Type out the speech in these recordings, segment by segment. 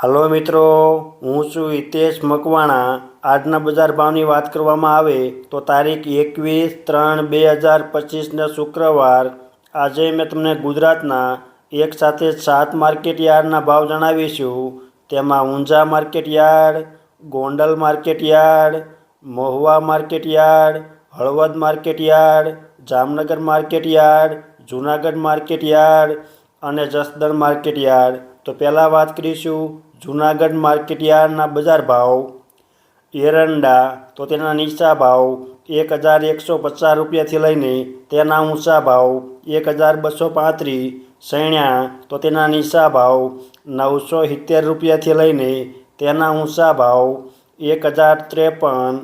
હાલો મિત્રો, હું છું હિતેશ મકવાણા. આજના બજાર ભાવની વાત કરવામાં આવે તો તારીખ એકવીસ ત્રણ બે હજાર પચીસના શુક્રવાર. આજે મેં તમને ગુજરાતના એક સાથે સાત માર્કેટ યાર્ડના ભાવ જણાવીશું. તેમાં Unjha market yard, Gondal market yard, Mahuva market yard, Halvad market yard, Jamnagar market yard, Junagadh market yard અને જસદણ માર્કેટ યાર્ડ. તો પહેલાં વાત કરીશું જૂનાગઢ માર્કેટ યાર્ડના બજાર ભાવ. એરંડા તો તેના નીચા ભાવ એક હજાર એકસો પચાસ રૂપિયાથી લઈને તેના ઊંચા ભાવ એક હજાર બસો પાંત્રીસ સૈણ્યા તો તેના નીચા ભાવ નવસો સિત્તેર રૂપિયાથી લઈને તેના ઊંચા ભાવ એક હજાર ત્રેપન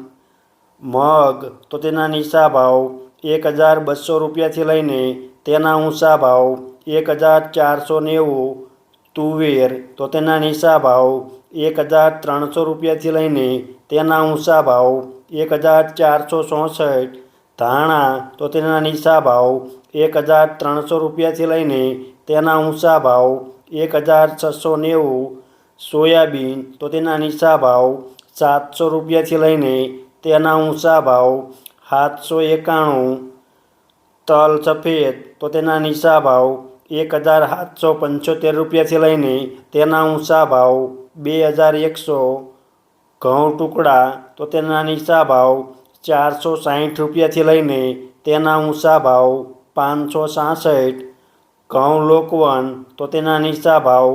મગ તો તેના નીચા ભાવ એક હજાર બસો રૂપિયાથી લઈને તેના ઊંચા ભાવ એક હજાર ચારસો નેવું તુવેર, તો તેના નીચા ભાવ એક હજાર ત્રણસો રૂપિયાથી લઈને તેના ઊંચા ભાવ એક હજાર ચારસો ચોસઠ. ધાણા, તો તેના નીચા ભાવ એક હજાર ત્રણસો રૂપિયાથી લઈને તેના ઊંચા ભાવ એક હજાર છસો નેવું. સોયાબીન, તો તેના નીચા ભાવ સાતસો રૂપિયાથી લઈને તેના ઊંચા ભાવ સાતસો એકાણું. તલ સફેદ, તો તેના નીચા ભાવ એક હજાર સાતસો પંચોતેર રૂપિયાથી લઈને તેના ઊંચા ભાવ બે હજાર એકસો ઘઉં ટુકડા, તો તેના નીચા ભાવ ચારસો સાહીઠ રૂપિયાથી લઈને તેના ઊંચા ભાવ પાંચસો સાસઠ. ઘઉં લોકવન, તો તેના નીચા ભાવ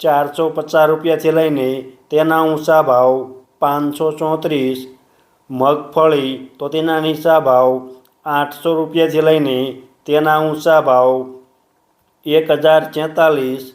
ચારસો પચાસ રૂપિયાથી લઈને તેના ઊંચા ભાવ પાંચસો ચોત્રીસ. મગફળી, તો તેના નીચા ભાવ આઠસો રૂપિયાથી લઈને તેના ઊંચા ભાવ એક હજાર છેતાલીસ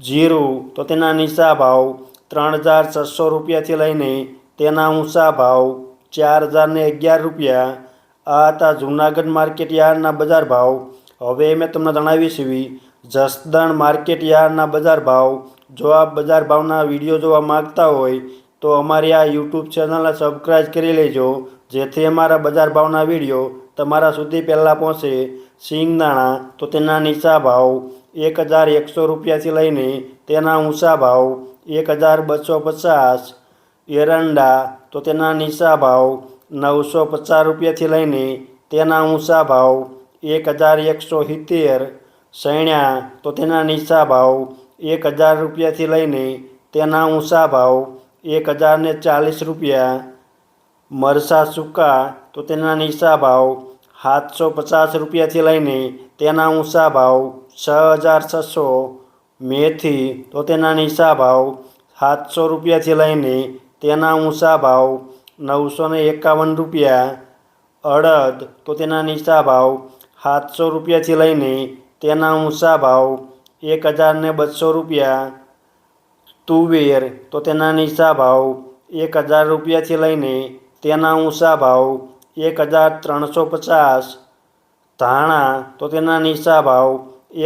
જીરું, તો તેના નીચા ભાવ ત્રણ હજાર છસો રૂપિયાથી લઈને તેના ઊંચા ભાવ ચાર હજારને અગિયાર રૂપિયા. આ હતા જૂનાગઢ માર્કેટ યાર્ડના બજાર ભાવ. હવે મેં તમને જણાવીશ એવી જસદણ માર્કેટ યાર્ડના બજાર ભાવ. જો આપ બજાર ભાવના વીડિયો જોવા માગતા હોય, તો અમારી આ યુટ્યુબ ચેનલને સબસ્ક્રાઈબ કરી લેજો, જેથી અમારા બજાર ભાવના વીડિયો તમારા સુધી પહેલાં પહોંચે સિંગદાણા તો તેના નીચા ભાવ એક હજાર એકસો રૂપિયાથી લઈને તેના ઊંચા ભાવ એક હજાર બસો પચાસ. એરંડા, તો તેના નીચા ભાવ નવસો પચાસ રૂપિયાથી લઈને તેના ઊંચા ભાવ એક હજાર એકસો સિત્તેર. સૈણ્યા, તો તેના નીચા ભાવ એક હજાર રૂપિયાથી લઈને તેના ઊંચા ભાવ એક હજારને ચાલીસ રૂપિયા. મરસા સૂકા તો તેના નીચા ભાવ સાતસો પચાસ રૂપિયાથી લઈને તેના ઊંચા ભાવ છ હજાર છસો મેથી તો તેના નીચા ભાવ સાતસો રૂપિયાથી લઈને તેના ઊંચા ભાવ નવસો ને એકાવન રૂપિયા. અડદ તો તેના નીચા ભાવ સાતસો રૂપિયાથી લઈને તેના ઊંચા ભાવ એક હજારને બસો રૂપિયા. તુવેર તો તેના નીચા ભાવ એક હજાર રૂપિયાથી લઈને તેના ઊંચા ભાવ એક હજાર ત્રણસો પચાસ, ધાણા તો તેના નીચા ભાવ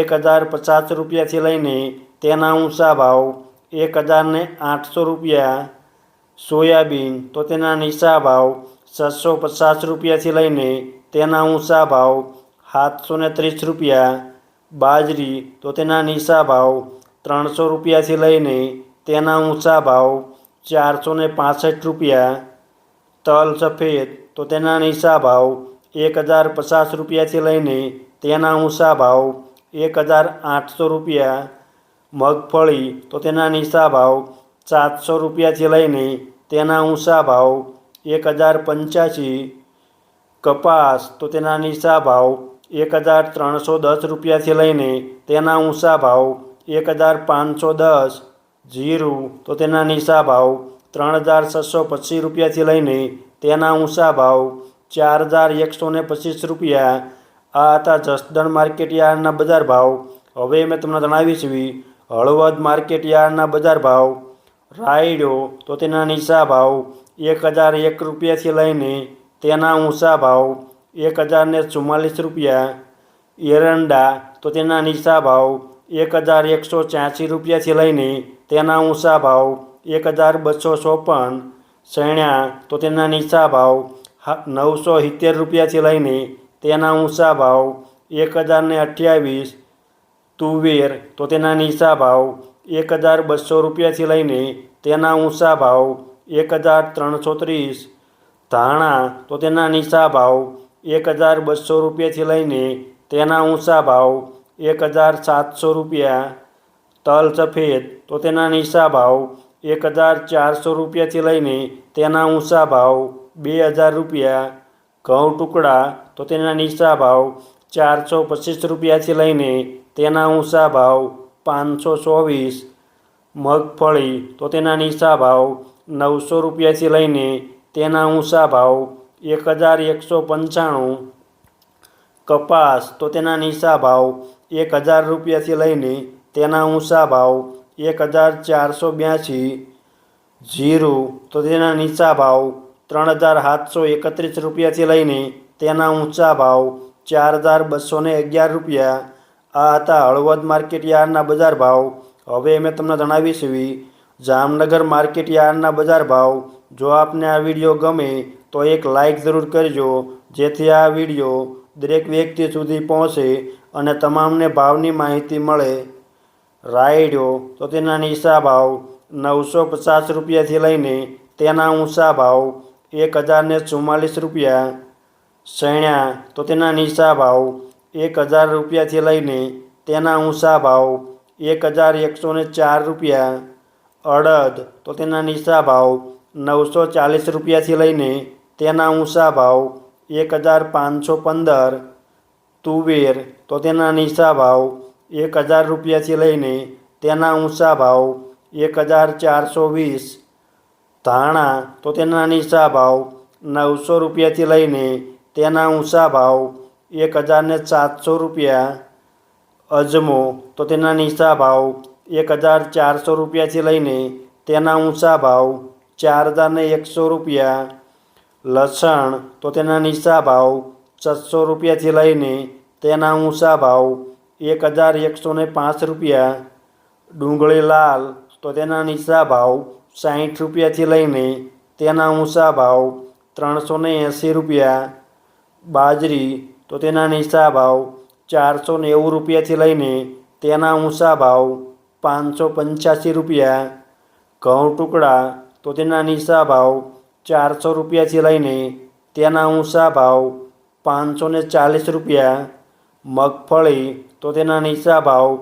એક હજાર પચાસ રૂપિયાથી લઈને તેના ઊંચા ભાવ એક હજારને આઠસો રૂપિયા, સોયાબીન તો તેના નીચા ભાવ છસો પચાસ રૂપિયાથી લઈને તેના ઊંચા ભાવ સાતસો ત્રીસ રૂપિયા, બાજરી તો તેના નીચા ભાવ ત્રણસો રૂપિયાથી લઈને તેના ઊંચા ભાવ ચારસો ને રૂપિયા તલ સફેદ, તો તેના નીચા ભાવ એક હજાર પચાસ રૂપિયાથી લઈને તેના ઊંચા ભાવ એક હજાર આઠસો રૂપિયા. મગફળી, તો તેના નીચા ભાવ સાતસો રૂપિયાથી લઈને તેના ઊંચા ભાવ એક હજાર પંચ્યાસી. કપાસ, તો તેના નીચા ભાવ એક હજાર ત્રણસો દસ રૂપિયાથી લઈને તેના ઊંચા ભાવ એક હજાર પાંચસો દસ. જીરું, તો તેના નીચા ભાવ ત્રણ હજાર છસો પચીસ રૂપિયાથી લઈને તેના ઊંચા ભાવ ચાર હજાર એકસો ને પચીસ રૂપિયા. આ હતા જસદણ માર્કેટ યાર્ડના બજાર ભાવ. હવે મેં તમને જણાવી એવી હળવદ માર્કેટ યાર્ડના બજાર ભાવ. રાયડો તો તેના નીચા ભાવ એક હજાર એક રૂપિયાથી લઈને તેના ઊંચા ભાવ એક હજારને ચુમ્માલીસ રૂપિયા. એરંડા તો તેના નીચા ભાવ એક હજાર એકસો છ્યાસી રૂપિયાથી લઈને તેના ઊંચા ભાવ એક હજાર બસો ચોપન સૈણ્યા તો તેના નીચા ભાવ નવસો સિત્તેર રૂપિયાથી લઈને તેના ઊંચા ભાવ એક હજારને અઠ્યાવીસ તુવેર તો તેના નીચા ભાવ એક હજાર બસો રૂપિયાથી લઈને તેના ઊંચા ભાવ એક હજાર ત્રણસો ત્રીસ ધાણા તો તેના નીચા ભાવ એક હજાર બસો રૂપિયાથી લઈને તેના ઊંચા ભાવ એક હજાર સાતસો રૂપિયા તલ સફેદ તો તેના નીચા ભાવ એક હજાર ચારસો રૂપિયાથી લઈને તેના ઊંચા ભાવ બે હજાર રૂપિયા, ઘઉં ટુકડા તો તેના નીચા ભાવ ચારસો પચીસ રૂપિયાથી લઈને તેના ઊંચા ભાવ પાંચસો ચોવીસ, મગફળી તો તેના નીચા ભાવ નવસો રૂપિયાથી લઈને તેના ઊંચા ભાવ એક હજાર એકસો પંચાણું, કપાસ તો તેના નીચા ભાવ એક હજાર રૂપિયાથી લઈને તેના ઊંચા ભાવ એક હજાર ચારસો બ્યાસી, જીરું, તો તેના નીચા ભાવ ત્રણ હજાર સાતસો એકત્રીસ રૂપિયાથી લઈને તેના ઊંચા ભાવ ચાર હજાર બસો અગિયાર રૂપિયા. આ હતા હળવદ માર્કેટ યાર્ડના બજાર ભાવ. હવે મેં તમને જણાવી છીએ જામનગર માર્કેટ યાર્ડના બજાર ભાવ. જો આપને આ વીડિયો ગમે, તો એક લાઈક જરૂર કરજો, જેથી આ વીડિયો દરેક વ્યક્તિ સુધી પહોંચે અને તમામને ભાવની માહિતી મળે. રાયડો તો તેના નીચા ભાવ નવસો પચાસ રૂપિયાથી લઈને તેના ઊંચા ભાવ એક હજારને ચુમ્માલીસ રૂપિયા. સૈણા તો તેના નીચા ભાવ એક હજાર રૂપિયાથી લઈને તેના ઊંચા ભાવ એક હજાર એકસો ને ચાર રૂપિયા. અડદ, તો તેના નીચા ભાવ નવસો ચાલીસ રૂપિયાથી લઈને તેના ઊંચા ભાવ એક હજાર પાંચસો પંદર. તુવેર, તો તેના નીચા ભાવ એક હજાર રૂપિયાથી લઈને તેના ઊંચા ભાવ એક હજાર ચારસો વીસ ધાણા તો તેના નીચા ભાવ નવસો રૂપિયાથી લઈને તેના ઊંચા ભાવ એક હજારને સાતસો રૂપિયા અજમો તો તેના નીચા ભાવ એક હજાર ચારસો રૂપિયાથી લઈને તેના ઊંચા ભાવ ચાર હજારને એકસો રૂપિયા લસણ તો તેના નીચા ભાવ છસો રૂપિયાથી લઈને તેના ઊંચા ભાવ એક હજાર એકસો ને પાંચ રૂપિયા. ડુંગળી લાલ, તો તેના નીચા ભાવ સાહીઠ રૂપિયાથી લઈને તેના ઊંચા ભાવ ત્રણસો ને એંસી રૂપિયા. બાજરી, તો તેના નીચા ભાવ ચારસો નેવું રૂપિયાથી લઈને તેના ઊંચા ભાવ પાંચસો પંચ્યાસી રૂપિયા. ઘઉં ટુકડા, તો તેના નીચા ભાવ ચારસો રૂપિયાથી લઈને તેના ઊંચા ભાવ પાંચસો ને ચાલીસ રૂપિયા. મગફળી તો તેના નીચા ભાવ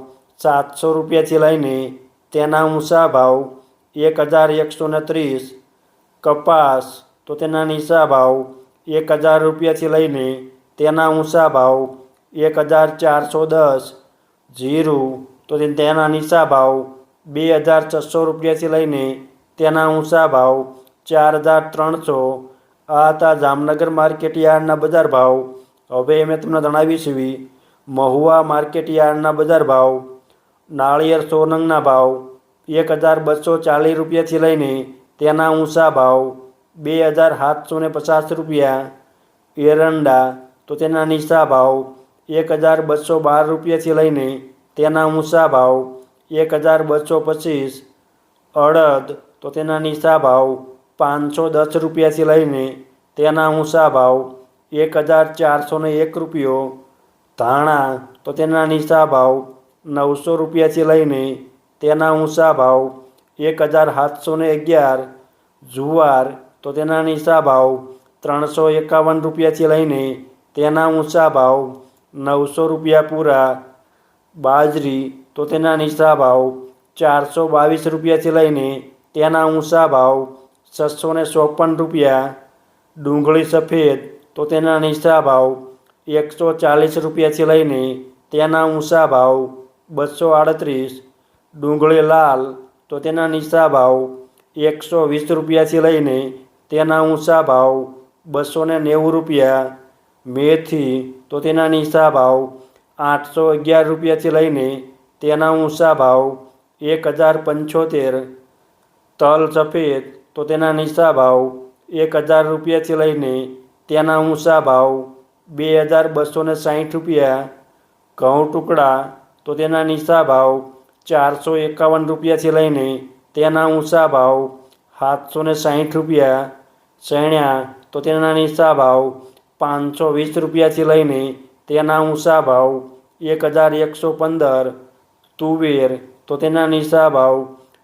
સાતસો રૂપિયાથી લઈને તેના ઊંચા ભાવ એક હજાર એકસો ને ત્રીસ. કપાસ તો તેના નીચા ભાવ એક હજાર રૂપિયાથી લઈને તેના ઊંચા ભાવ એક હજાર ચારસો દસ. જીરું તો તેના નીચા ભાવ બે હજાર છસો રૂપિયાથી લઈને તેના ઊંચા ભાવ ચાર હજાર ત્રણસો. આ હતા જામનગર માર્કેટ યાર્ડના બજાર ભાવ. હવે મેં તમને જણાવીશું મહુવા માર્કેટ યાર્ડના બજાર ભાવ, નાળિયેર સોનંગના ભાવ એક હજાર બસો ચાલીસ રૂપિયાથી લઈને તેના ઊંચા ભાવ બે હજાર સાતસો ને પચાસ રૂપિયા, એરંડા તો તેના નીચા ભાવ એક હજાર બસો બાર રૂપિયાથી લઈને તેના ઊંચા ભાવ એક હજાર બસો પચીસ અડદ તો તેના નીચા ભાવ પાંચસો દસ રૂપિયાથી લઈને તેના ઊંચા ભાવ એક હજાર ચારસો એક રૂપિયો ધાણા, તો તેના નીચા ભાવ નવસો રૂપિયાથી લઈને તેના ઊંચા ભાવ એક હજાર સાતસો ને અગિયાર, જુવાર, તો તેના નીચા ભાવ ત્રણસો એકાવન રૂપિયાથી લઈને તેના ઊંચા ભાવ નવસો રૂપિયા પૂરા, બાજરી, તો તેના નીચા ભાવ ચારસો બાવીસ રૂપિયાથી લઈને તેના ઊંચા ભાવ છસો ને ચોપન રૂપિયા, ડુંગળી સફેદ, તો તેના નીચા ભાવ એકસો ચાલીસ રૂપિયાથી લઈને તેના ઊંચા ભાવ બસો આડત્રીસ, ડુંગળી લાલ, તો તેના નીચા ભાવ એકસો વીસ રૂપિયાથી લઈને તેના ઊંચા ભાવ બસો ને નેવું રૂપિયા, મેથી, તો તેના નીચા ભાવ આઠસો અગિયાર રૂપિયાથી લઈને તેના ઊંચા ભાવ એક હજાર પંચોતેર, તલ સફેદ, તો તેના નીચા ભાવ એક હજાર રૂપિયાથી લઈને તેના ઊંચા ભાવ બે હજાર બસો ને સાઠ રૂપિયા, ઘઉં ટુકડા, તો તેના નીચા ભાવ ચારસો એકાવન રૂપિયાથી લઈને તેના ઊંચા ભાવ સાતસો ને સાઠ રૂપિયા ચણ્યા તો તેના નીચા ભાવ પાંચસો વીસ રૂપિયાથી લઈને તેના ઊંચા ભાવ એક હજાર એકસો પંદર, તુવેર, તો તેના નીચા ભાવ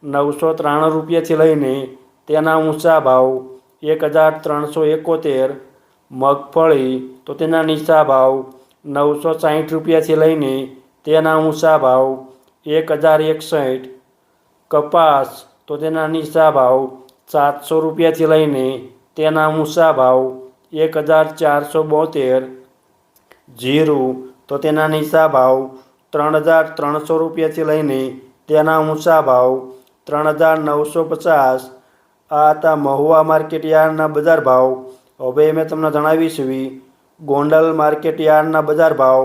નવસો ત્રાણું રૂપિયાથી લઈને તેના ઊંચા ભાવ એક હજાર ત્રણસો એકોતેર મગફળી તો તેના નીચા ભાવ નવસો સાહીઠ રૂપિયાથી લઈને તેના ઊંચા ભાવ એક હજાર એકસઠ. કપાસ તો તેના નીચા ભાવ સાતસો રૂપિયાથી લઈને તેના ઊંચા ભાવ એક હજાર ચારસો બોતેર. જીરું તો તેના નીચા ભાવ ત્રણ હજાર ત્રણસો રૂપિયાથી લઈને તેના ઊંચા ભાવ ત્રણ હજાર નવસો પચાસ. આ હતા મહુવા માર્કેટ યાર્ડના બજાર ભાવ હવે મેં તમને જણાવી એવી. ગોંડલ માર્કેટ યાર્ડના બજાર ભાવ,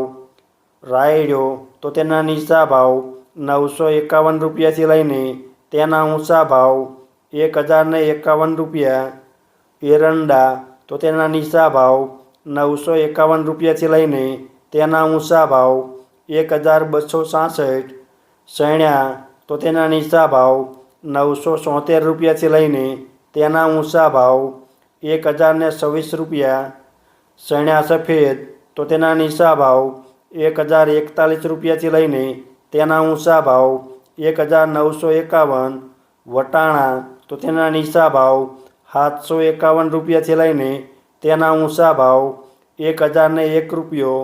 રાયડો તો તેના નીચા ભાવ નવસો એકાવન રૂપિયાથી લઈને તેના ઊંચા ભાવ એક હજારને એકાવન રૂપિયા. એરંડા તો તેના નીચા ભાવ નવસો એકાવન રૂપિયાથી લઈને તેના ઊંચા ભાવ એક હજાર બસો સાસઠ. સૈણ્યા તો તેના નીચા ભાવ નવસો સોતેર રૂપિયાથી લઈને તેના ઊંચા ભાવ એક હજારને છવ્વીસ રૂપિયા સૈણ્યા સફેદ તો તેના નીચા ભાવ એક હજાર એકતાલીસ રૂપિયાથી લઈને તેના ઊંચા ભાવ એક હજાર નવસો એકાવન વટાણા તો તેના નીચા ભાવ સાતસો એકાવન રૂપિયાથી લઈને તેના ઊંચા ભાવ એક હજારને એક રૂપિયો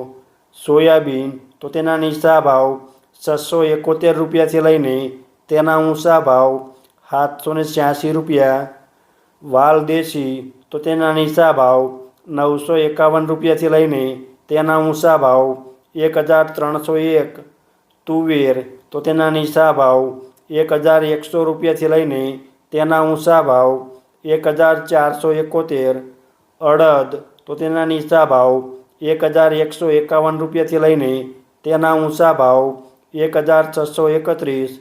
સોયાબીન તો તેના નીચા ભાવ છસો એકોતેર રૂપિયાથી લઈને તેના ઊંચા ભાવ સાતસો ને છ્યાસી રૂપિયા વાલ દેશી તો તેના નીચા ભાવ નવસો એકાવન રૂપિયાથી લઈને તેના ઊંચા ભાવ એક હજાર ત્રણસો એક તુવેર તો તેના નીચા ભાવ એક હજાર એકસો રૂપિયાથી લઈને તેના ઊંચા ભાવ એક હજાર ચારસો એકોતેર અડદ તો તેના નીચા ભાવ એક હજાર એકસો એકાવન રૂપિયાથી લઈને તેના ઊંચા ભાવ એક હજાર છસો એકત્રીસ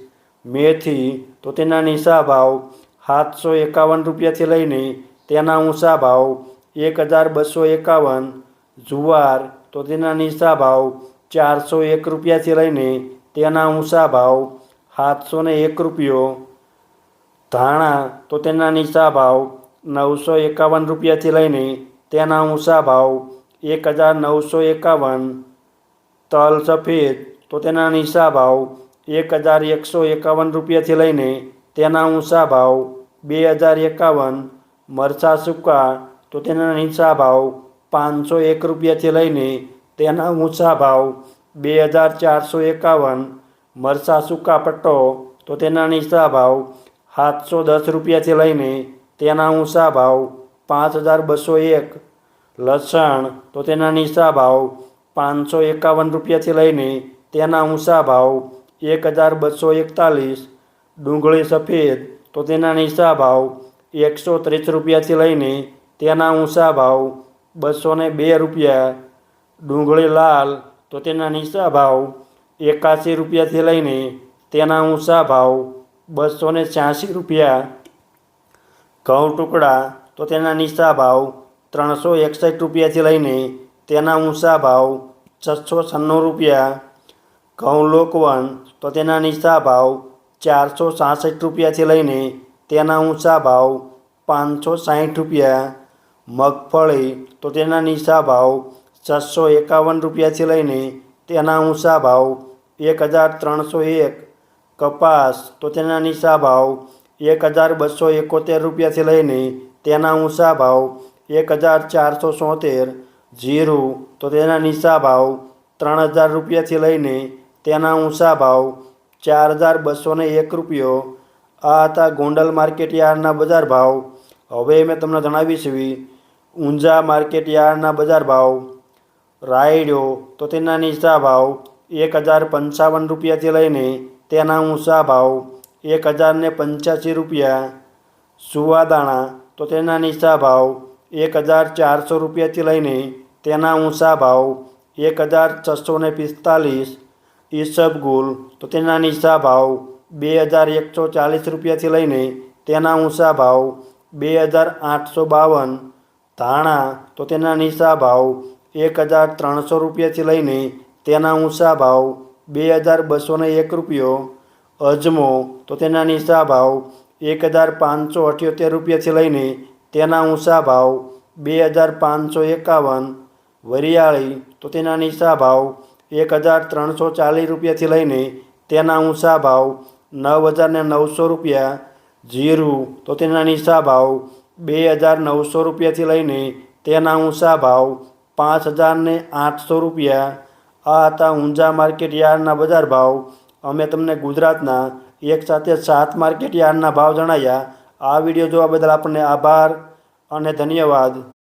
મેથી તો તેના નીચા ભાવ સાતસો એકાવન રૂપિયાથી લઈને તેના ઊંચા ભાવ એક હજાર બસો એકાવન જુવાર તો તેના નીચા ભાવ ચારસો એક રૂપિયાથી લઈને તેના ઊંચા ભાવ સાતસો ને એક રૂપિયો. ધાણા તો તેના નીચા ભાવ નવસો એકાવન રૂપિયાથી લઈને તેના ઊંચા ભાવ એક હજાર નવસો એકાવન તલ સફેદ તો તેના નીચા ભાવ એક હજાર એકસો એકાવન રૂપિયાથી લઈને તેના ઊંચા ભાવ બે હજાર એકાવન મરચાં સૂકા તો તેના નીચા ભાવ પાંચસો એક રૂપિયાથી લઈને તેના ઊંચા ભાવ બે હજાર ચારસો એકાવન મરચાં સૂકા પટ્ટો તો તેના નીચા ભાવ સાતસો દસ રૂપિયાથી લઈને તેના ઊંચા ભાવ પાંચ હજાર બસો એક લસણ તો તેના નીચા ભાવ પાંચસો એકાવન રૂપિયાથી લઈને તેના ઊંચા ભાવ એક હજાર બસો એકતાલીસ ડુંગળી સફેદ તો તેના નીચા ભાવ એકસો ત્રીસ રૂપિયાથી લઈને તેના ઊંચા ભાવ બસો બે રૂપિયા, ડુંગળી લાલ તો તેના નીચા ભાવ એકાસી રૂપિયાથી લઈને તેના ઊંચા ભાવ બસો ને રૂપિયા, ઘઉં ટુકડા તો તેના નીચા ભાવ ત્રણસો એકસઠ રૂપિયાથી લઈને તેના ઊંચા ભાવ છસો છન્નું રૂપિયા, ઘઉં લોકવન તો તેના નીચા ભાવ ચારસો સાસઠ રૂપિયાથી લઈને તેના ઊંચા ભાવ પાંચસો સાઠ રૂપિયા, મગફળી તો તેના નીચા ભાવ છસો એકાવન રૂપિયાથી લઈને તેના ઊંચા ભાવ એક હજાર ત્રણસો એક, કપાસ તો તેના નીચા ભાવ એક હજાર બસો એકોતેર રૂપિયાથી લઈને તેના ઊંચા ભાવ એક હજાર ચારસો સોતેર, જીરું તો તેના નીચા ભાવ ત્રણ હજાર રૂપિયાથી લઈને તેના ઊંચા ભાવ ચાર હજાર બસો એક રૂપિયો આ હતા ગોંડલ માર્કેટ યાર્ડના બજાર ભાવ. હવે મેં તમને જણાવીશ એવી ઊંઝા માર્કેટ યાર્ડના બજાર ભાવ. રાયડો તો તેના નીચા ભાવ એક હજાર પંચાવન રૂપિયાથી લઈને તેના ઊંચા ભાવ એક હજારને પંચ્યાસી રૂપિયા. સુવાદાણા તો તેના નીચા ભાવ એક હજાર ચારસો રૂપિયાથી લઈને તેના ઊંચા ભાવ એક હજાર છસો ને પિસ્તાલીસ. ઈસબગુલ તો તેના નીચા ભાવ બે હજાર એકસો ચાલીસ રૂપિયાથી લઈને તેના ઊંચા ભાવ બે હજાર આઠસો બાવન ધાણા તો તેના નીચા ભાવ એક હજાર ત્રણસો રૂપિયાથી લઈને તેના ઊંચા ભાવ બે હજાર બસો એક રૂપિયો. અજમો તો તેના નીચા ભાવ એક હજાર પાંચસો અઠ્યોતેર રૂપિયાથી લઈને તેના ઊંચા ભાવ બે હજાર પાંચસો એકાવન. વરિયાળી તો તેના નીચા ભાવ એક હજાર ત્રણસો ચાલીસ રૂપિયાથી લઈને તેના ઊંચા ભાવ નવ હજાર ને નવસો રૂપિયા, જીરું, તો તેના નીચા ભાવ બે હજાર નવસો રૂપિયાથી લઈને તેના ઊંચા ભાવ પાંચ હજાર ને આઠસો રૂપિયા. આ હતા ઊંઝા માર્કેટ યાર્ડના બજાર ભાવ. અમે તમને ગુજરાતના એક સાથે સાત માર્કેટ યાર્ડના ભાવ જણાવ્યા આ વીડિયો જોવા બદલ આપણને આભાર અને ધન્યવાદ.